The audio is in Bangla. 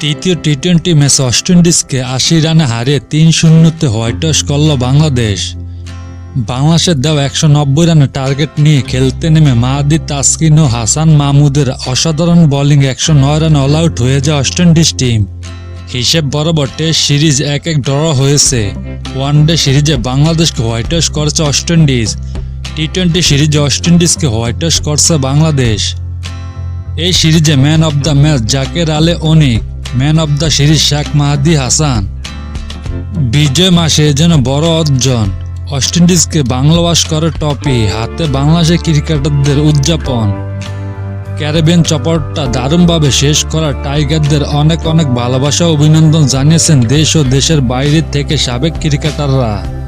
তৃতীয় টি টোয়েন্টি ম্যাচ ওয়েস্ট ইন্ডিজকে আশি রানে হারিয়ে তিন শূন্যতে হোয়াইট হাউস করল বাংলাদেশ। বাংলাদেশের দেওয়া একশো নব্বই রানের টার্গেট নিয়ে খেলতে নেমে মাহাদি তাসকিন ও হাসান মাহমুদের অসাধারণ বোলিং একশো নয় রান অল আউট হয়ে যায় ওয়েস্ট ইন্ডিজ টিম। হিসেব বরাবর টেস্ট সিরিজ এক এক ড্র হয়েছে। ওয়ানডে সিরিজে বাংলাদেশকে হোয়াইট হাউস করেছে ওয়েস্ট ইন্ডিজ টি টোয়েন্টি সিরিজে ওয়েস্ট ইন্ডিজকে হোয়াইট হাউস করছে বাংলাদেশ। এই সিরিজে man of the match Jaker Ali Anik man of the series Sheikh Mahedi Hasan. বিজয় মাসে যেন বড় অর্জন। ওয়েস্ট ইন্ডিজকে বাংলাবাস করে টপি, হাতে বাংলাদেশের ক্রিকেটারদের উদযাপন। ক্যারিবিয়ান চপরটা দারুণভাবে শেষ করা টাইগারদের অনেক অনেক ভালোবাসা অভিনন্দন জানিয়েছেন দেশ ও দেশের বাইরে থেকে সাবেক ক্রিকেটাররা।